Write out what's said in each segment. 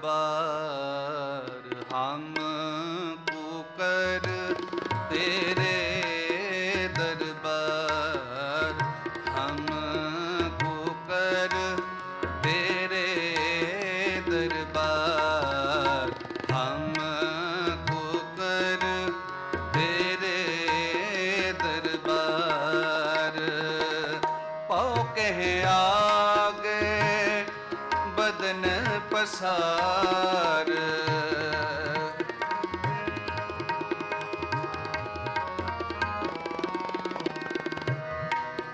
吧。ਸਾਰ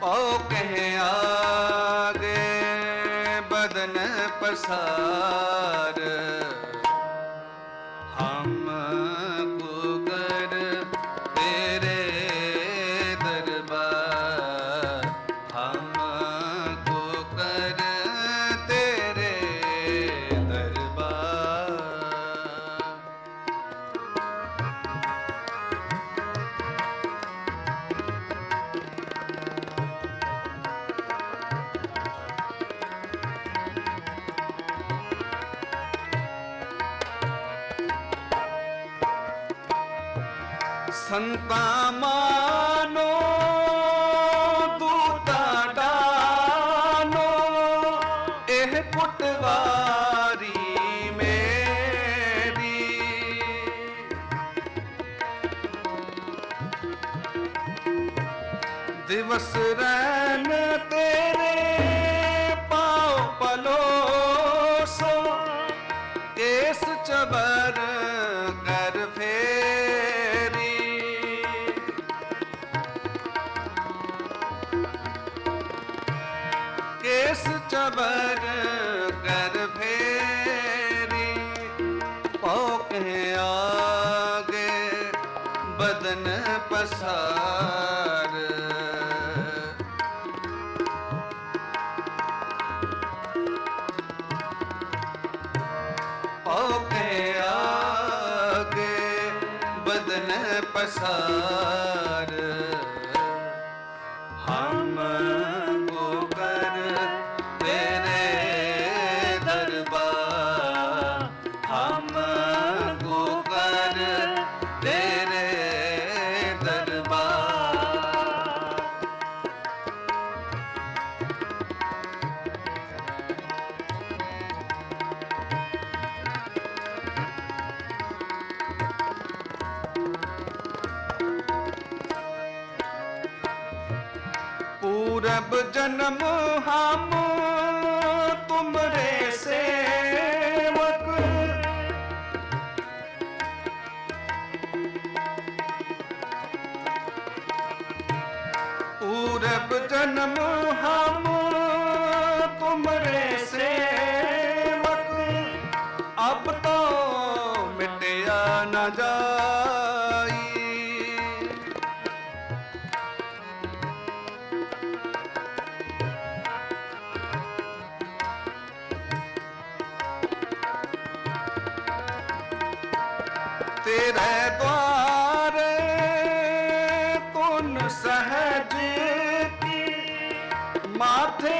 ਓ ਕਹਿ ਆਗੇ ਬਦਨ ਪਸਾਰ। ਸੰਤਾ ਮਾਨੋ ਦੂਤਾ ਡਾਨੋ ਇਹ ਕੁਟਵਾਰੀ ਮੇਰੀ। ਦਿਵਸ ਰਹਿਣ ਤੇਰੇ ਕੇਸ ਕਰ ਫੇਰੀ ਪਉ ਕੇ ਆਗੇ ਬਦਨ ਪਸਾਰ ਪਉ ਕੇ ਆਗੇ ਬਦਨ ਪਸਾਰ पूरब जन्म हम तुमरे सेवक पूरब जन्म हम तुमरे सेवक अब तो मिटया न जाई ਤੇਰੇ ਦੁਆਰੇ ਤੁਨ ਸਹਜ ਕੀ? ਮਾਥੇ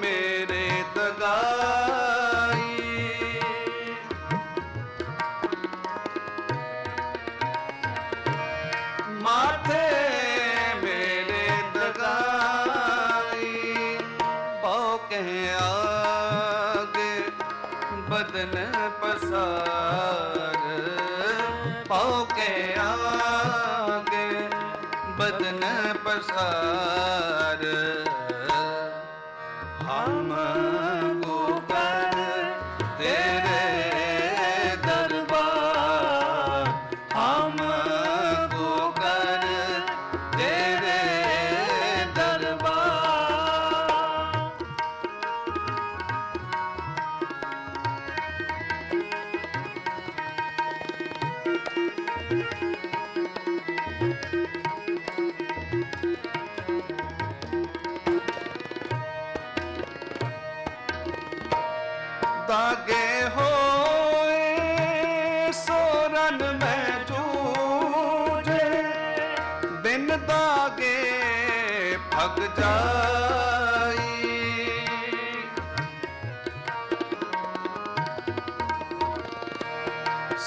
ਮੇਰੇ ਦਗਾਈ। ਮਾਥੇ ਮੇਰੇ ਦਗਾਈ। ਪਉ ਕਹਿ ਆਗੇ, ਬਦਨ ਪਸਾਰ ਪਉ ਕੇ ਆਗੇ ਬਦਨ ਪਸਾਰ ਦਾਗੇ ਹੋਏ ਸੋਰਨ ਮੈਂ ਜੂਝੇ ਬਿਨ ਦਾਗੇ ਫਗ ਜਾਈ।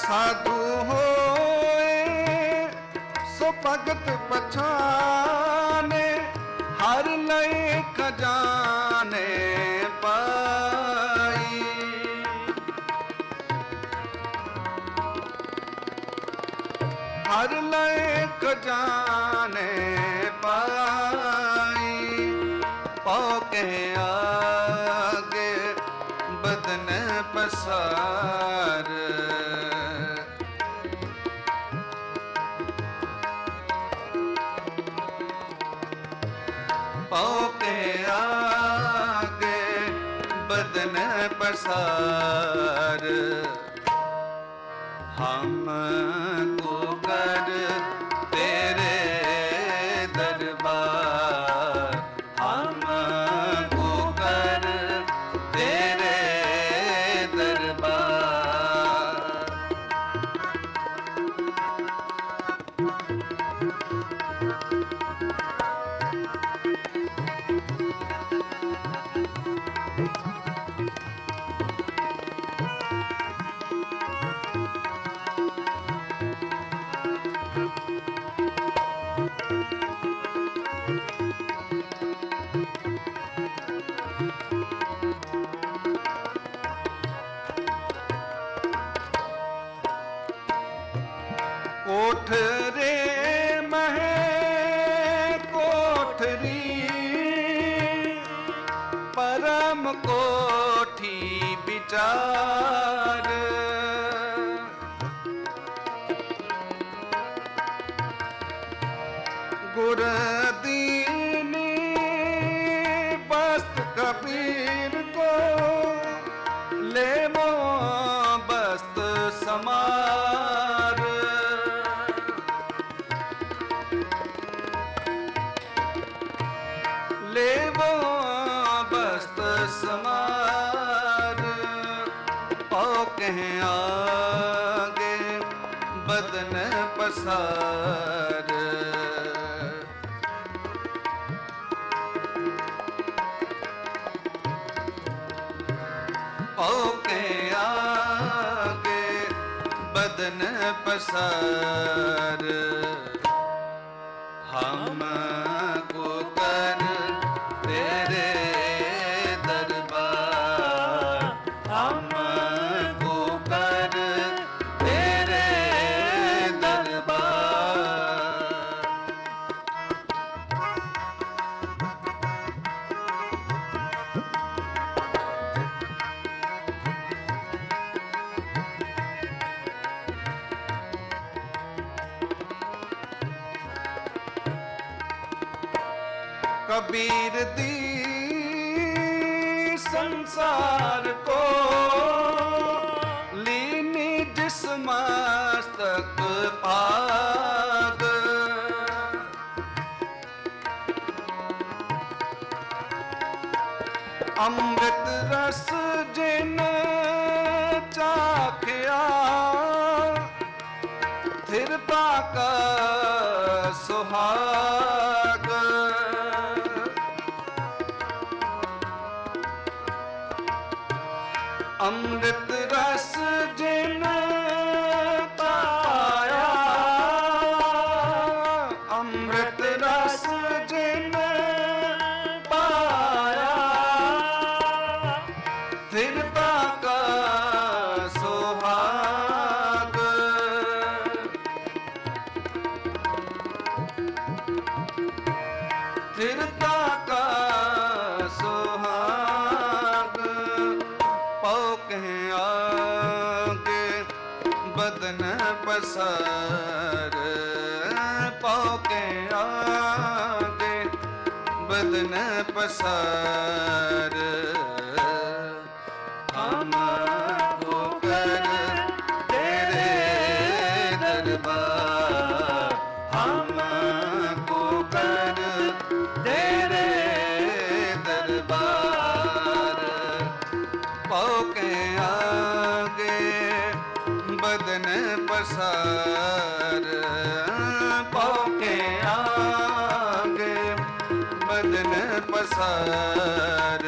ਸਾਧੂ ਹੋਏ, ਸੋ ਭਗਤ ਪਛਾਨੇ, ਹਰ ਲਈ ਖਜ਼ਾਨੇ। ਹਰ ਲਏ ਖਜ਼ਾਨੇ ਪਾਈ। ਪਉ ਕੇ ਆਗੇ ਬਦਨ ਪਸਾਰ। ਪਉ ਕੇ ਆਗੇ ਬਦਨ ਪਸਾਰ। ਹਮ ਕੋਠਰੇ ਰੇ ਕਹਿ ਆਗੇ ਬਦਨ ਪਸਾਰ। ਪਉ ਕੇ ਆਗੇ ਬਦਨ ਪਸਾਰ। ਹਮ ਕਬੀਰ ਦੀ ਸੰਸਾਰ ਕੋ ਲੀਨੀ ਜਿਸ ਮਸਤਕ ਭਾਗ। ਅੰਮ੍ਰਿਤ ਰਸ ਜਿਨ ਚਾਖਿਆ ਥਿਰਤਾ ਕਾ ਸੁਹਾਗ। ਬਦਨ ਪਸਾਰ ਪਉ ਕਹਿ ਆਗੇ ਬਦਨ ਪਸਾਰ। ਪਸਾਰ ਪਉ ਆਗੇ ਬਦਨ ਪਸਾਰ